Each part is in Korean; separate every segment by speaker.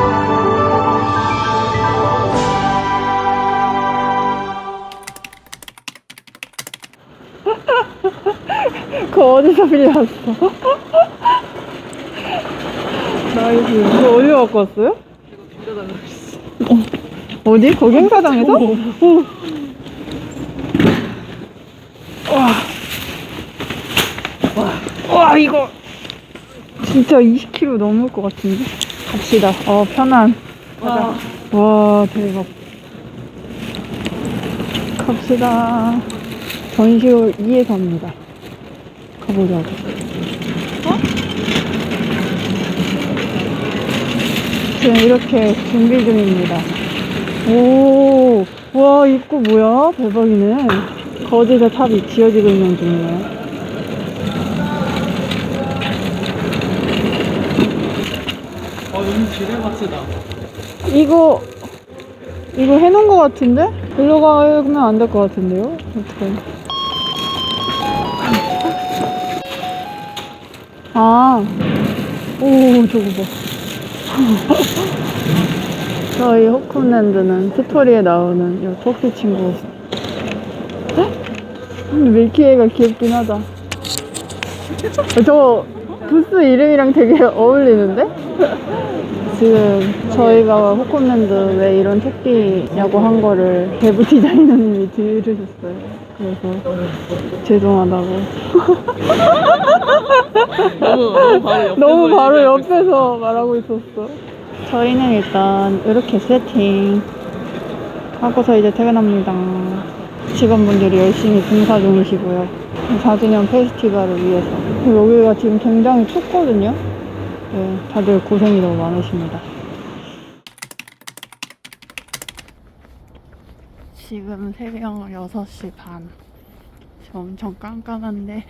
Speaker 1: 그거 어디서 빌려왔어? 나이스. 이거 어디 갖고 왔어요? 어, 어디? 거기 행사장에서? 오. 와. 와. 와, 이거. 진짜 20kg 넘을 것 같은데? 갑시다. 어, 편안. 가자. 와, 대박. 갑시다. 전시홀 2에 갑니다. 가보자고. 지금 이렇게 준비 중입니다. 오, 와, 입구 뭐야? 대박이네. 거제자 탑이 지어지고 있는 중이네.
Speaker 2: 아 너무 지뢰 같
Speaker 1: 이거, 이거 해놓은 것 같은데? 일로 가면 안 될 것 같은데요? 어떡해. 아, 오, 저거 봐. 저희 호쿤랜드는 스토리에 나오는 이 토끼 친구. 헉? 근데 밀키웨이가 귀엽긴 하다. 어, 저 부스 이름이랑 되게 어울리는데? 지금 저희가 호콘랜드 왜 이런 토끼냐고 한 거를 대부 디자이너님이 들으셨어요. 그래서 죄송하다고.
Speaker 2: 너무, 너무 바로 옆에서
Speaker 1: 너무 바로 옆에서 말하고 있었어. 저희는 일단 이렇게 세팅 하고서 이제 퇴근합니다. 직원분들이 열심히 봉사 중이시고요. 4주년 페스티벌을 위해서. 여기가 지금 굉장히 춥거든요. 네, 다들 고생이 너무 많으십니다. 지금 새벽 6시 반. 엄청 깜깜한데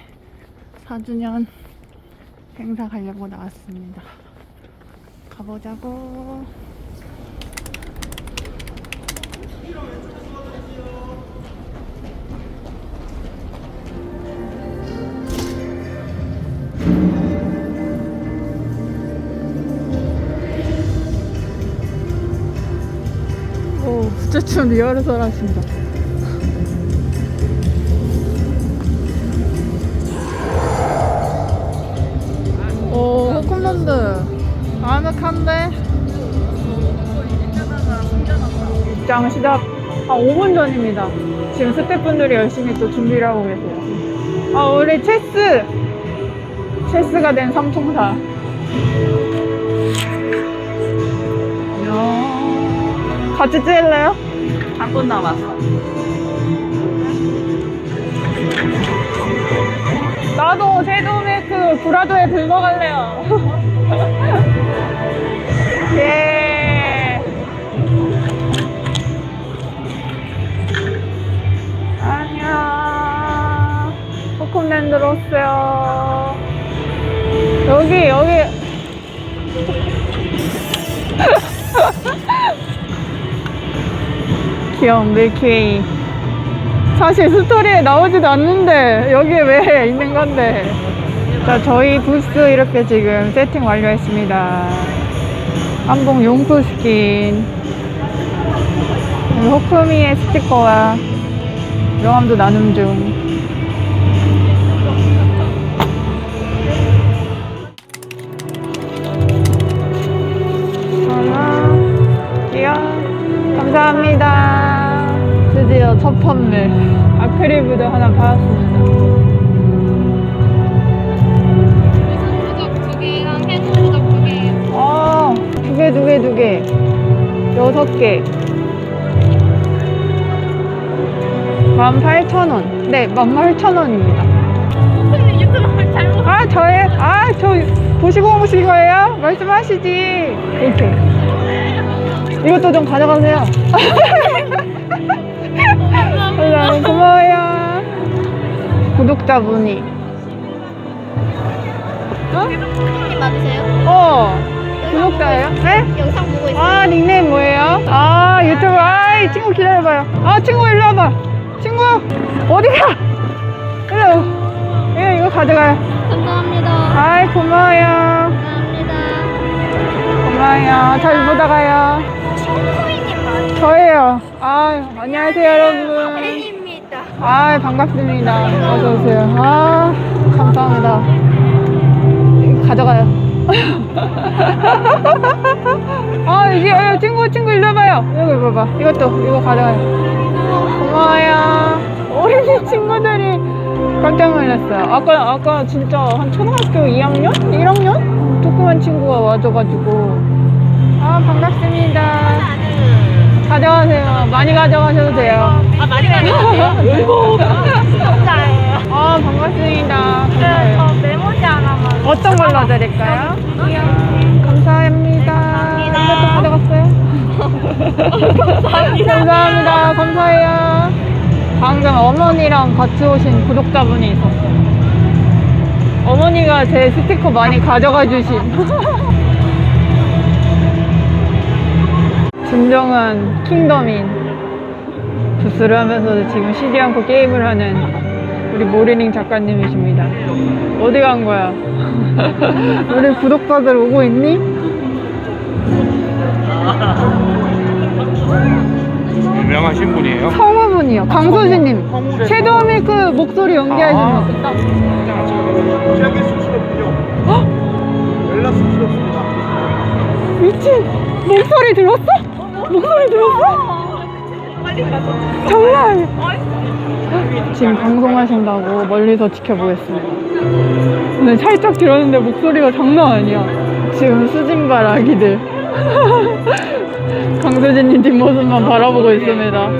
Speaker 1: 4주년 행사 가려고 나왔습니다. 가보자고. 오, 스태츄 리허설 하신다. 오, 호콘랜드. 아늑한데? 입장 시작 한 5분 전입니다. 지금 스태프분들이 열심히 또 준비를 하고 계세요. 아, 우리 체스! 체스가 된 삼총사. 같이 찍을래요?
Speaker 2: 한 분 남았어.
Speaker 1: 나도 제도메이크 브라더에 들어갈래요. 예. 안녕. 호콘랜드로 왔어요. 여기, 여기. 귀여운 밀키웨이. 사실 스토리에 나오지도 않는데 여기에 왜 있는 건데. 자 저희 부스 이렇게 지금 세팅 완료했습니다. 한복 용토 스킨. 여기 호크미의 스티커와 명함도 나눔 중 첫 판매 아크릴부도 하나 받았습니다
Speaker 3: 부적 두 개랑 해수 부적 두 개.
Speaker 1: 아, 두 개, 두 개, 두 개. 여섯 개. 18,000원. 네, 18,000원입니다.
Speaker 3: 선생님 유튜브 잘못.
Speaker 1: 아, 저의, 아, 저 보시고 오신 거예요? 말씀하시지. 이렇게. 이것도 좀 가져가세요. 감사합니다. 고마워요. 구독자분이. 어?
Speaker 3: 선생님 맞으세요?
Speaker 1: 어, 구독자예요? 네?
Speaker 3: 영상 보고 있어요.
Speaker 1: 아 닉네임 뭐예요? 아 유튜브 아이 친구 기다려봐요 아 친구 일로 와봐 친구 어디가 일로 이거 이거 가져가요
Speaker 3: 감사합니다.
Speaker 1: 아이 고마워요
Speaker 3: 감사합니다.
Speaker 1: 고마워요. 잘 보다가요. 저예요. 아, 안녕하세요, 여러분. 아, 반갑습니다. 어서 오세요. 아, 감사합니다. 가져가요. 아, 이게, 어, 친구, 친구, 일로 와봐요. 이거 봐봐. 이것도, 이거 가져가요. 고마워요. 어린이 친구들이 깜짝 놀랐어요. 아까, 아까 진짜 한 초등학교 2학년? 1학년? 조그만 친구가 와줘가지고. 아, 반갑습니다. 가져가세요. 많이 가져가셔도 돼요.
Speaker 3: 아, 많이 가져가세요. 감사해요.
Speaker 1: 아, 반갑습니다.
Speaker 3: 네,
Speaker 1: 감사해요.
Speaker 3: 저 메모지 하나만.
Speaker 1: 어떤 걸로 드릴까요? 감사합니다. 이것도 가져갔어요? 감사합니다. 감사해요. 방금 어머니랑 같이 오신 구독자분이 있었어요. 어머니가 제 스티커 많이 가져가 주신. 진정한 킹덤인 부스를 하면서도 지금 쉬지 않고 게임을 하는 우리 모리닝 작가님이십니다. 어디 간 거야? 우리 구독자들 오고 있니?
Speaker 4: 유명하신 분이에요?
Speaker 1: 성우분이요. 강소진님. 섀도우 밀크 목소리 연기하시는
Speaker 4: 아.
Speaker 1: 분.
Speaker 4: 시작의 수시로군요. 연락 수시로입니다.
Speaker 1: 미친. 목소리 들었어? 목소리 들었어? 아니야. 지금 방송하신다고 멀리서 지켜보겠습니다. 근데 살짝 들었는데 목소리가 장난 아니야. 지금 수진발 아기들. 강소진님 뒷모습만 바라보고 있습니다.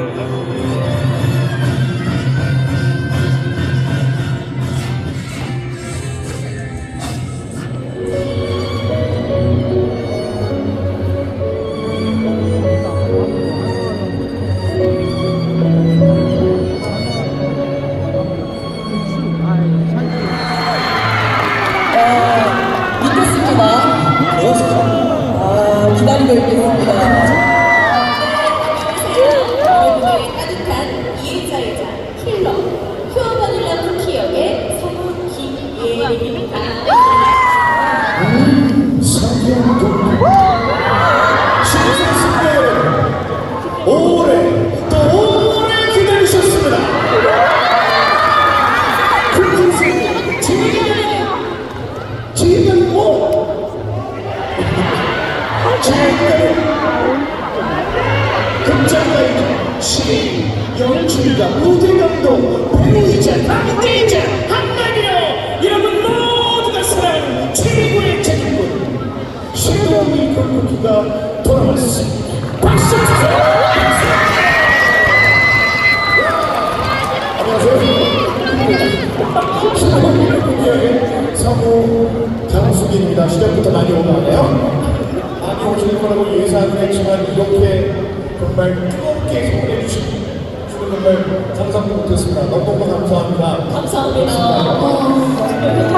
Speaker 5: 극장가이자 시인 연출가 무대 감독 배우이자 남자이자 한마디로 여러분 모두가 사랑하는 최고의 작품군 섀도우미 콘쿠키가 돌아왔습니다. 박수 주세요. 안녕하세요. 시작부터 많이 오가네요. 많이 오실 거라고 예상은 했지만 이렇게 정말 뜨겁게 성원해 주신 정말 상상도 못했습니다. 너무너무 감사합니다.
Speaker 6: 감사합니다.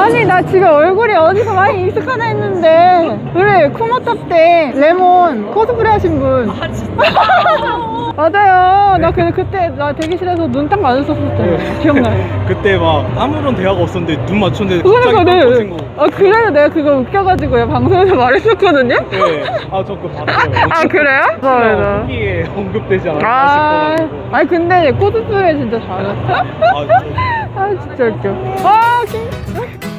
Speaker 1: 아니 나 지금 얼굴이 어디서 많이 익숙하다 했는데 그래 쿠모탑 때 레몬 코스프레 하신 분 맞아요 나 그, 그때 나 대기실에서 눈딱 마주쳤었잖아요 기억나요
Speaker 4: 그때 막 아무런 대화가 없었는데 눈 맞췄는데
Speaker 1: 그러니까
Speaker 4: 갑자기
Speaker 1: 네.
Speaker 4: 깜빡친 거.
Speaker 1: 아 그래서 내가 그거 웃겨가지고 방송에서 말했었거든요
Speaker 4: 네. 아, 저 그거 봤어요.
Speaker 1: 아 그래요?
Speaker 4: 혹시나 후기에 언급되지
Speaker 1: 아,
Speaker 4: 싶어가지고.
Speaker 1: 아니 근데 코스프레 진짜 잘했어
Speaker 4: 아, 저-
Speaker 1: 아 진짜 웃겨 아 킹.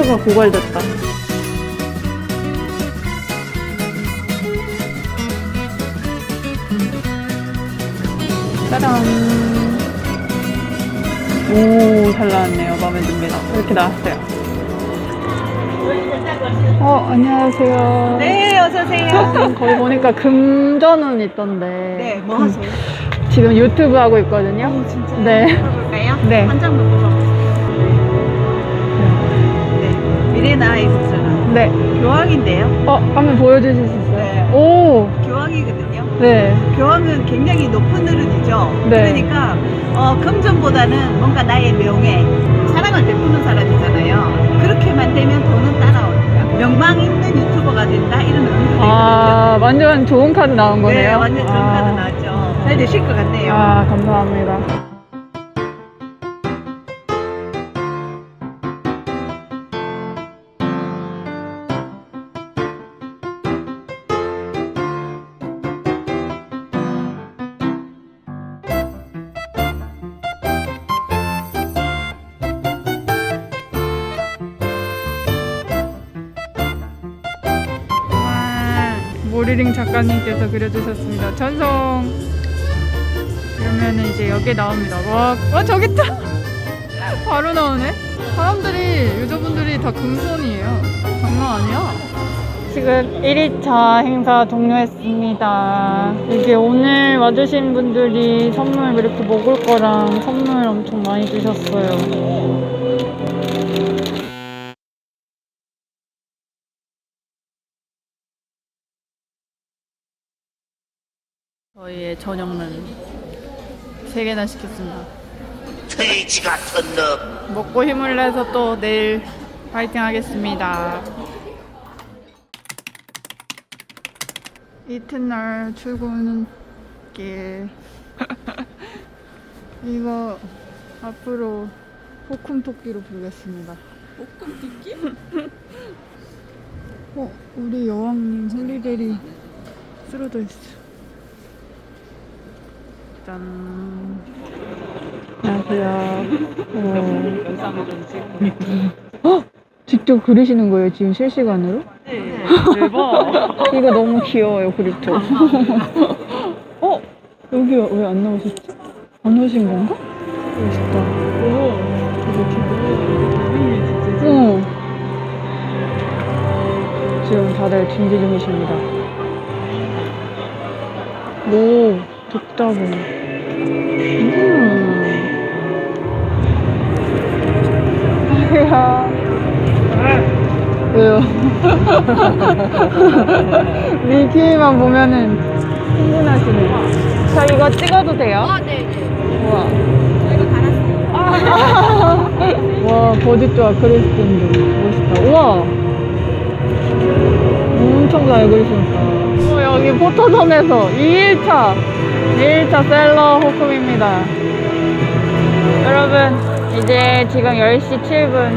Speaker 1: 코드가 고갈됐다. 짜잔. 오, 잘 나왔네요. 마음에 듭니다. 이렇게 나왔어요. 어, 안녕하세요.
Speaker 2: 네, 어서오세요.
Speaker 1: 거기 보니까 금전은 있던데.
Speaker 2: 네, 뭐 하세요?
Speaker 1: 지금 유튜브 하고 있거든요.
Speaker 2: 진짜.
Speaker 1: 네.
Speaker 2: 볼까요?
Speaker 1: 네.
Speaker 2: 한 장만 뽑아보세요. 미래나 아이스처럼
Speaker 1: 네.
Speaker 2: 교황인데요.
Speaker 1: 어, 한번 보여주실 수 있어요?
Speaker 2: 네.
Speaker 1: 오,
Speaker 2: 교황이거든요.
Speaker 1: 네.
Speaker 2: 교황은 굉장히 높은 어른이죠.
Speaker 1: 네.
Speaker 2: 그러니까 어, 금전보다는 뭔가 나의 명예, 사랑을 베푸는 사람이잖아요. 그렇게만 되면 돈은 따라옵니다. 명망 있는 유튜버가 된다 이런 의미가 있거든요.
Speaker 1: 아, 완전 좋은 카드 나온 거네요.
Speaker 2: 네, 완전 좋은
Speaker 1: 아.
Speaker 2: 카드 나왔죠. 잘 되실 것 같네요.
Speaker 1: 아, 감사합니다. 모리링 작가님께서 그려주셨습니다. 전송. 그러면은 이제 여기 나옵니다. 와, 와 저기 있다. 바로 나오네. 사람들이 유저분들이 다 금손이에요. 장난 아니야. 지금 1위차 행사 종료했습니다. 이게 오늘 와주신 분들이 선물 이렇게 먹을 거랑 선물 엄청 많이 주셨어요. 저희의 저녁은 세 개나 시켰습니다.
Speaker 7: 돼지 같은 놈.
Speaker 1: 먹고 힘을 내서 또 내일 파이팅 하겠습니다. 이튿날 출근길. 이거 앞으로 포쿰 토끼로 부르겠습니다. 포쿰 토끼? 어, 우리 여왕님 홀리데리 쓰러져 있어. 짠. 안녕하세요. 어.
Speaker 2: 영상을 좀 찍고.
Speaker 1: 헉! 직접 그리시는 거예요, 지금 실시간으로?
Speaker 2: 네, 대박.
Speaker 1: 이거 너무 귀여워요, 그립토. 어? 여기 왜 안 나오셨지? 안 오신 건가? 멋있다.
Speaker 2: 오, 진짜.
Speaker 1: 어. 지금 다들 준비 중이십니다. 오, 독다봉. 음. 아야. 왜요? 미키만 보면은 흥분하시네. 저 이거 찍어도 돼요?
Speaker 3: 어, 네, 네.
Speaker 1: 우와.
Speaker 3: 이거 달았어요.
Speaker 1: 와, 버짓조아 크리스틴도 멋있다. 우와! 엄청 잘 그리신다. 어, 여기 포토존에서 2일차, 2일차 셀러 호kum입니다. 여러분, 이제 지금 10시 7분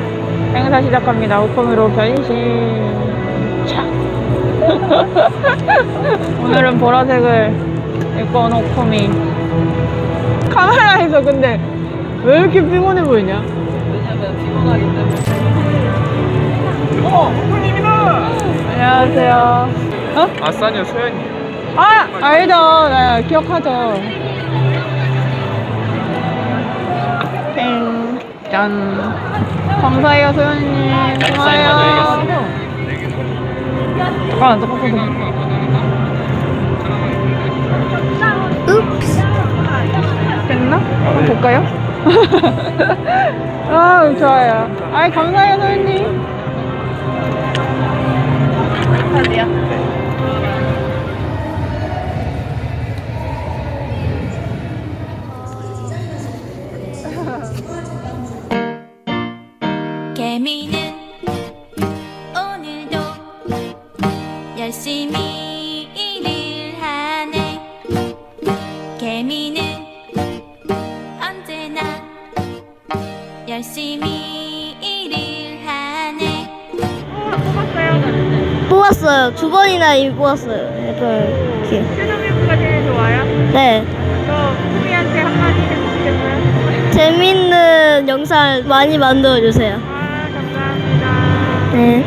Speaker 1: 행사 시작합니다. 호kum으로 변신. 차! 오늘은 보라색을 입고 온 호kum이. 카메라에서 근데 왜 이렇게 피곤해 보이냐?
Speaker 2: 왜냐면 피곤하기 때문에.
Speaker 1: 안녕하세요. 어?
Speaker 4: 아싸니요 소연이.
Speaker 1: 아, 알죠. 네, 기억하죠. 땡, 짠. 감사해요, 소연님. 고마워요. 잠깐, 안 잠깐, 됐나? 한번 볼까요? 아, 좋아요. 아이, 감사해요, 소연님.
Speaker 8: 개미는
Speaker 3: 이미 뽑았어요. 약간 이렇게.
Speaker 1: 최종일부가 제일 좋아요?
Speaker 3: 네.
Speaker 1: 저 후미한테 한마디 해주시겠어요?
Speaker 3: 재밌는 영상 많이 만들어 주세요.
Speaker 1: 아, 감사합니다.
Speaker 3: 네.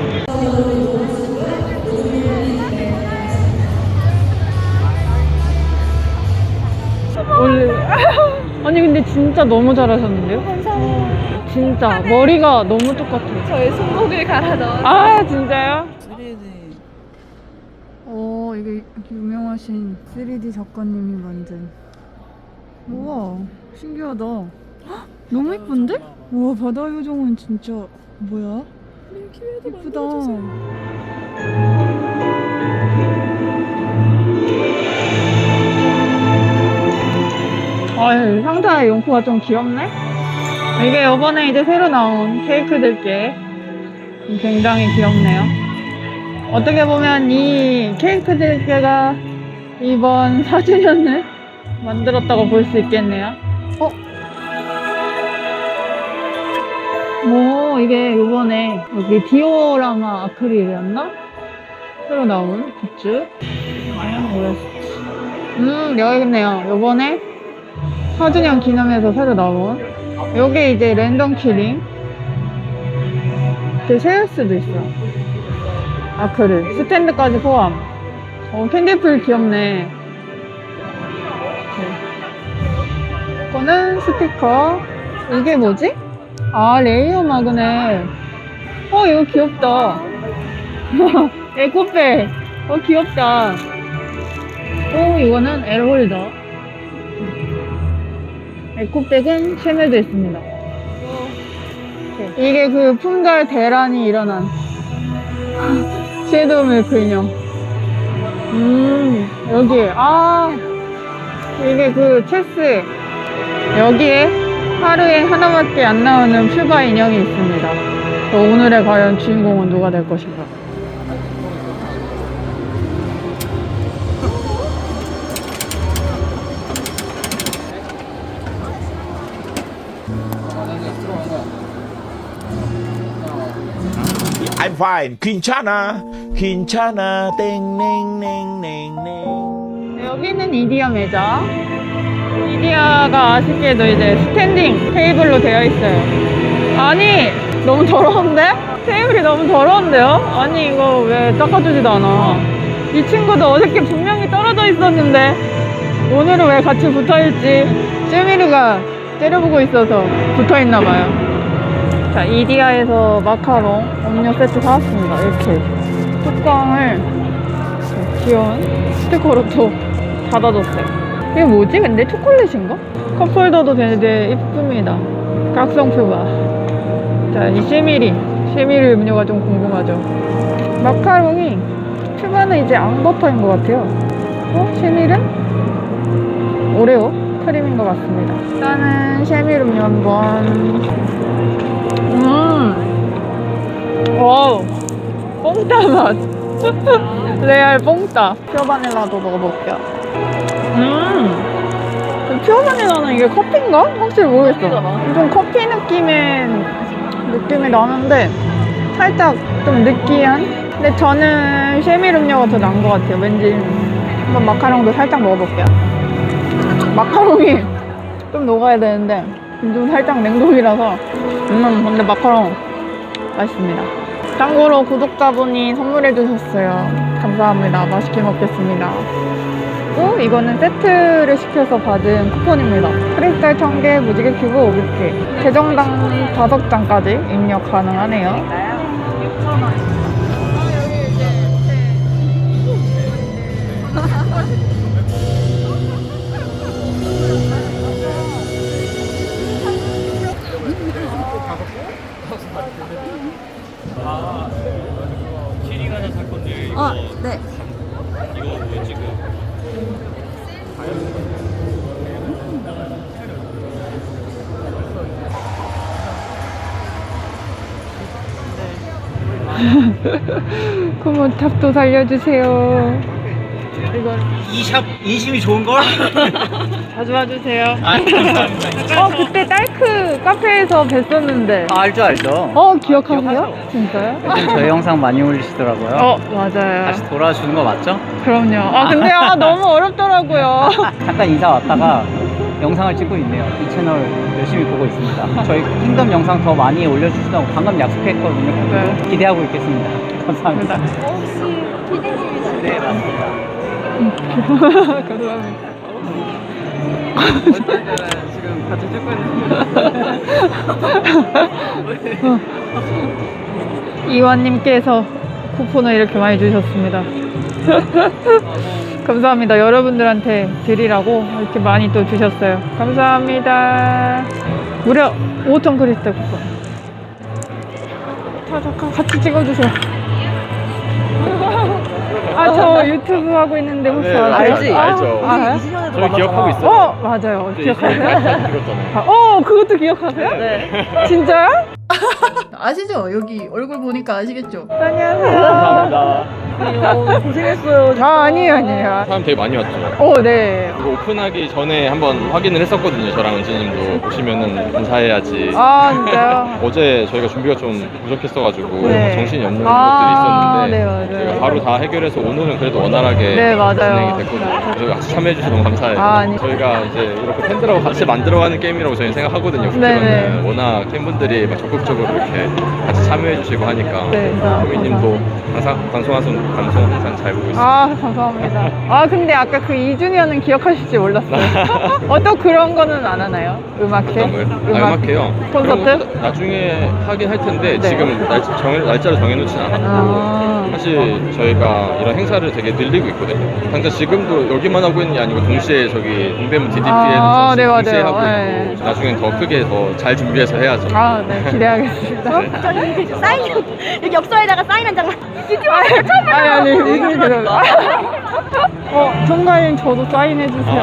Speaker 1: 아니 근데 진짜 너무 잘하셨는데요? 감사합니다. 진짜 머리가 너무 똑같아요. 저의 손목을 갈아 넣어. 아 진짜요? 3D. 어 이게 유명하신 3D 작가님이 만든. 우와 신기하다. 헉, 너무 예쁜데? 우와 바다 요정은 진짜 뭐야? 예쁘다. 아, 상자 용포가 좀 귀엽네? 이게 요번에 이제 새로 나온 케이크들께 굉장히 귀엽네요. 어떻게 보면 이 케이크들께가 이번 4주년을 만들었다고 볼 수 있겠네요. 어? 뭐, 이게 요번에 여기 디오라마 아크릴이었나? 새로 나온 굿즈. 음, 여기 있네요. 요번에 4주년 기념해서 새로 나온 요게 이제 랜덤 키링 그 세우스도 있어 아크릴 스탠드까지 포함 어 캔디풀 귀엽네. 네. 이거는 스티커. 이게 뭐지? 아 레이어 마그넷 어 이거 귀엽다. 에코백. 어 귀엽다. 오 이거는 엘홀더. 에코백은 샤넬도 있습니다. 이게 그 품절 대란이 일어난 섀도우 밀크 인형. 음, 여기, 아, 이게 그 체스. 여기에 하루에 하나밖에 안 나오는 퓨바 인형이 있습니다. 또 오늘의 과연 주인공은 누가 될 것인가?
Speaker 7: Fine 괜찮아 괜찮아 땡냉냉냉냉
Speaker 1: 여기는 이디야 매장. 이디야가 아쉽게도 이제 스탠딩 테이블로 되어 있어요. 아니, 너무 더러운데? 테이블이 너무 더러운데요? 아니, 이거 왜 닦아주지도 않아? 이 친구도 어저께 분명히 떨어져 있었는데, 오늘은 왜 같이 붙어 있지? 쯔미르가 째려보고 있어서 붙어 있나 봐요. 자, 이디야에서 마카롱 음료 세트 사왔습니다. 이렇게. 뚜껑을 이렇게 귀여운 스티커로 또 닫아줬어요. 이게 뭐지? 근데 초콜릿인가? 컵홀더도 되게 이쁩니다. 각성 퓨바. 자, 이 시미리. 시미리 음료가 좀 궁금하죠. 마카롱이 퓨바는 이제 앙버터인 것 같아요. 어? 시밀은? 오레오 크림인 것 같습니다. 일단은 쉐밀 음료 한번. 음. 와우. 뽕따 맛. 레알 뽕따. 퓨어 바닐라도 먹어볼게요. 음. 퓨어 바닐라는 이게 커피인가? 확실히 모르겠어. 좀 커피 느낌의 느낌이 나는데 살짝 좀 느끼한? 근데 저는 쉐밀 음료가 더 나은 것 같아요. 왠지 한번 마카롱도 살짝 먹어볼게요. 마카롱이 좀 녹아야 되는데 좀 살짝 냉동이라서 음 근데 마카롱 맛있습니다. 참고로 구독자분이 선물해 주셨어요. 감사합니다. 맛있게 먹겠습니다. 또 이거는 세트를 시켜서 받은 쿠폰입니다. 크리스탈 1000개, 무지개 큐브 500개. 계정당 5장까지 입력 가능하네요.
Speaker 4: 키링 하나 살 건데 이거
Speaker 3: 아, 네.
Speaker 4: 이거 뭐 지금
Speaker 1: 고무탑도 살려주세요. 이건
Speaker 4: 이샵 인심이 좋은 걸?
Speaker 1: 자주 와주세요.
Speaker 4: 아 감사합니다.
Speaker 1: 어 그때 딸크 카페에서 뵀었는데.
Speaker 9: 아, 알죠, 알죠.
Speaker 1: 어 기억하세요?
Speaker 9: 기억하죠.
Speaker 1: 진짜요?
Speaker 9: 요즘 저희 영상 많이 올리시더라고요.
Speaker 1: 어 맞아요.
Speaker 9: 다시 돌아주는 거 맞죠?
Speaker 1: 그럼요. 아 근데 아 너무 어렵더라고요.
Speaker 9: 잠깐 인사 왔다가 영상을 찍고 있네요. 이 채널 열심히 보고 있습니다. 저희 킹덤 영상 더 많이 올려주시다고 방금 약속했거든요.
Speaker 1: 네.
Speaker 9: 기대하고 있겠습니다. 감사합니다.
Speaker 3: 혹시 피디님이세요?
Speaker 9: 네, 맞습니다.
Speaker 1: 감사합니다.
Speaker 9: 지금 같이 찍고
Speaker 1: 이완님께서 쿠폰을 이렇게 많이 주셨습니다. 감사합니다. 여러분들한테 드리라고 이렇게 많이 또 주셨어요. 감사합니다. 무려 5톤 크리스탈 쿠폰. 자, 잠깐 같이 찍어주세요. 아, 저 유튜브 하고 있는데 혹시
Speaker 4: 네,
Speaker 1: 아세요?
Speaker 4: 알지,
Speaker 1: 아,
Speaker 4: 알죠.
Speaker 1: 알아요?
Speaker 4: 저희 기억하고 있어요.
Speaker 1: 어, 맞아요. 기억하세요?
Speaker 4: 이겼잖아요.
Speaker 1: 아, 어, 그것도 기억하세요? 네. 진짜요? 아시죠? 여기 얼굴 보니까 아시겠죠? 안녕하세요.
Speaker 4: 감사합니다.
Speaker 1: 고생했어요. 아, 아니에요, 아니에요.
Speaker 4: 사람 되게 많이 왔죠.
Speaker 1: 어, 네.
Speaker 4: 이거 오픈하기 전에 한번 확인을 했었거든요. 저랑 은지님도 보시면은 인사해야지.
Speaker 1: 아, 진짜요?
Speaker 4: 어제 저희가 준비가 좀 부족했어가지고
Speaker 1: 네.
Speaker 4: 정신이 없는
Speaker 1: 아,
Speaker 4: 것들이 있었는데
Speaker 1: 네, 맞아요.
Speaker 4: 저희가 바로 다 해결해서 오늘은 그래도 원활하게
Speaker 1: 네, 맞아요.
Speaker 4: 진행이 됐거든요. 그래서 같이 참여해주셔서 너무 감사해요.
Speaker 1: 아, 아니.
Speaker 4: 저희가 이제 이렇게 팬들하고 같이 만들어가는 게임이라고 저희는 생각하거든요.
Speaker 1: 네, 네.
Speaker 4: 워낙 팬분들이 막 적극적으로 이렇게 같이 참여해주시고 하니까
Speaker 1: 네.
Speaker 4: 도미님도 항상 방송하선 방송 항상 잘 보고 있습니다.
Speaker 1: 아, 감사합니다. 아, 근데 아까 그 2주년은 기억하실지 몰랐어요. 어, 또 그런 거는 안 하나요? 음악회?
Speaker 4: 어떤 거요? 아, 음악해요.
Speaker 1: 콘서트?
Speaker 4: 그런 것도 나중에 하긴 할 텐데
Speaker 1: 네.
Speaker 4: 지금 날, 정, 날짜를 정해놓진 않았고
Speaker 1: 아.
Speaker 4: 사실 저희가 이런 행사를 되게 늘리고 있거든요. 당장 지금도 여기만 하고 있는 게 아니고 동시에 저기 동대문 DDP에는
Speaker 1: 아, 네,
Speaker 4: 동시에
Speaker 1: 맞아요.
Speaker 4: 하고
Speaker 1: 네.
Speaker 4: 있고 나중엔 더 크게 더 잘 준비해서 해야죠.
Speaker 1: 아, 네, 기대하겠습니다.
Speaker 3: 사인 여기 엽서에다가 사인 한 장만.
Speaker 1: 아니, 아니, 무슨 그런 어, 정가님 저도 사인해 주세요.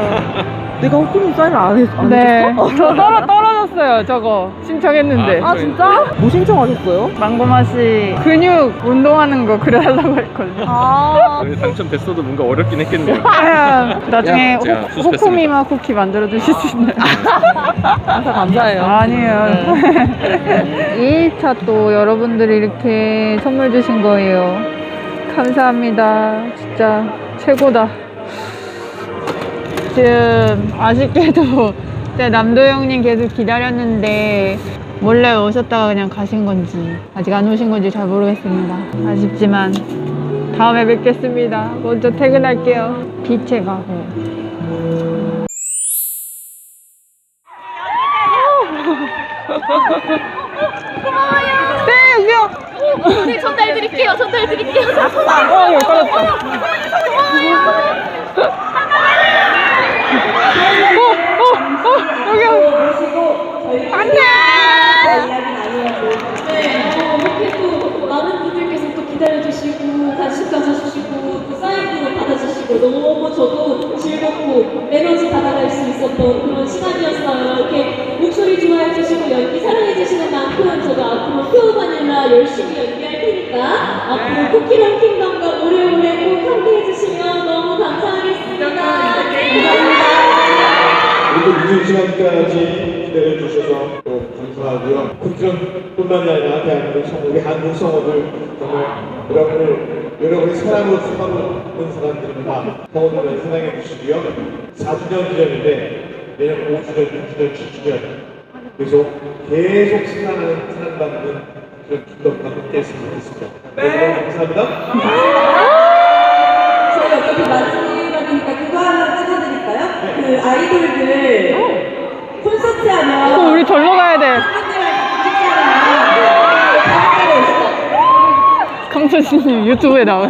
Speaker 10: 내가 호크님 사인을 안 했어? 안
Speaker 1: 네.
Speaker 10: 해줬어?
Speaker 1: 저 떨어, 떨어졌어요, 저거. 신청했는데.
Speaker 4: 아,
Speaker 10: 아 진짜? 뭐 신청하셨어요?
Speaker 1: 망고맛 씨 근육 운동하는 거 그려달라고 했거든요.
Speaker 3: 아.
Speaker 4: 오늘 당첨됐어도 뭔가 어렵긴 했겠네요.
Speaker 1: 아, 나중에
Speaker 4: 제가
Speaker 1: 호-
Speaker 4: 수습했습니다.
Speaker 1: 호쿠미마 쿠키 만들어 주실 수 있나요?
Speaker 10: 항상 감사해요.
Speaker 1: 아니에요. 2일차 또 여러분들이 이렇게 선물 주신 거예요. 감사합니다. 진짜 최고다. 지금 아쉽게도 남도영님 계속 기다렸는데 몰래 오셨다가 그냥 가신 건지 아직 안 오신 건지 잘 모르겠습니다. 아쉽지만 다음에 뵙겠습니다. 먼저 퇴근할게요. 빛의 가고. 네, 여기요.
Speaker 3: 네, 전달 드릴게요. 전달 드릴게요.
Speaker 1: 어, 여기 떨어졌다. 어, 어, 어, 여기, 여기. 안 돼!
Speaker 6: 네, 어, 이렇게 또 많은 분들께서 또 기다려주시고 관심 가져주시고 또 사인도 받아주시고 너무 저도 즐겁고 에너지 받아갈 수 있었던 그런 시간이었어요. 이렇게 목소리 좋아해 주시고 연기 사랑해 주시는 만큼 저도 앞으로 표 바닐라 열심히 연기할 테니까 앞으로 쿠키런 킹덤과 오래오래 꼭 함께 해 주시면 너무 감사하겠습니다. 감사합니다.
Speaker 5: 그리고 늦은 시간까지 기다려 주셔서 또 감사하고요. 쿠키런뿐만이 아니라 대한민국 성, 우리 한국 성우들 정말 여러분을 여러분의 사랑으로 수고하는 사람들입니다. 성우들을 사랑해 주시고요. 4주년 기념인데 내년 5주년, 6주년, 7주년 계속 계속 사랑하는 사랑받는 그런 킹덤과 함께 했으면 좋겠습니다. 네, 감사합니다.
Speaker 6: 저희 어차피 마지막이니까 그거 하나 찍어드릴까요? 그 아이돌들 콘서트 하면
Speaker 1: 어, 우리 절로 가야 돼. 강철씨님 유튜브에 나와요.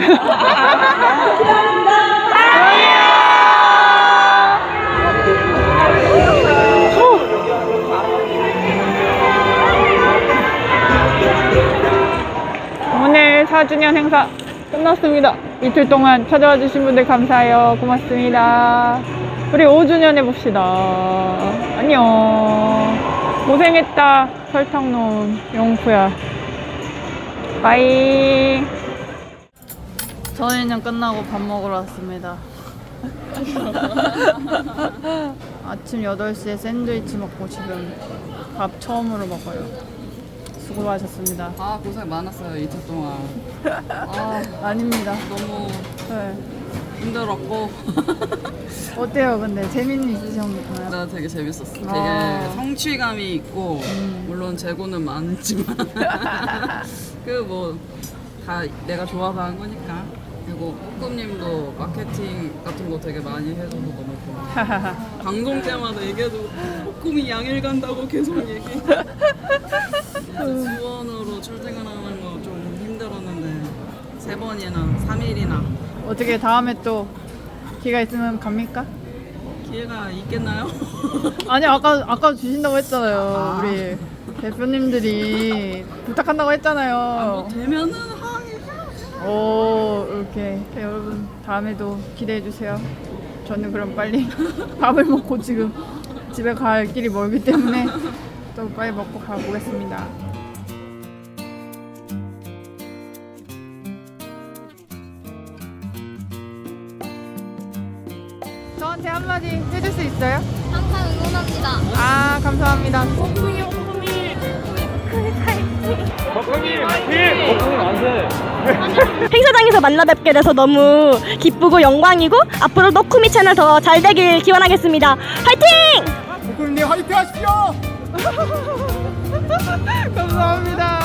Speaker 1: 오늘 4주년 행사 끝났습니다. 이틀 동안 찾아와 주신 분들 감사해요. 고맙습니다. 우리 5주년 해봅시다. 안녕. 고생했다. 설탕놈 용쿠야. 바이. 저희는 끝나고 밥 먹으러 왔습니다. 아침 8시에 샌드위치 먹고 지금 밥 처음으로 먹어요. 수고 많으셨습니다.
Speaker 10: 아 고생 많았어요 이틀 동안. 아
Speaker 1: 아닙니다.
Speaker 10: 너무
Speaker 1: 네.
Speaker 11: 힘들었고
Speaker 7: 어때요? 근데 재밌는 있으셨나요?
Speaker 11: 나 되게 재밌었어. 되게
Speaker 7: 아.
Speaker 11: 성취감이 있고 물론 재고는 많지만 그 뭐 다 내가 좋아서 한 거니까. 그리고 꾸님도 마케팅 같은 거 되게 많이 해줘서 너무 고마워. 방송 때마다 얘기해도 꿈이 양일 간다고 계속 얘기. 수원으로 출퇴근하는 거 좀 힘들었는데 세 번이나 3일이나
Speaker 7: 어떻게 다음에 또 기회가 있으면 갑니까?
Speaker 11: 기회가 있겠나요?
Speaker 7: 아니 아까 아까 주신다고 했잖아요.
Speaker 11: 아.
Speaker 7: 우리 대표님들이 부탁한다고 했잖아요.
Speaker 11: 뭐 되면은 하긴
Speaker 7: 오 이렇게 네, 여러분 다음에도 기대해 주세요. 저는 그럼 빨리 밥을 먹고 지금 집에 갈 길이 멀기 때문에 또 빨리 먹고 가보겠습니다. 저한테 한마디 해줄 수 있어요?
Speaker 3: 항상 응원합니다.
Speaker 7: 아 감사합니다.
Speaker 3: 행사장에서 만나 뵙게 돼서 너무 기쁘고 영광이고 앞으로 너쿠미 채널 더 잘 되길 기원하겠습니다. 화이팅!
Speaker 1: 부모님 화이팅 하십시오! 감사합니다.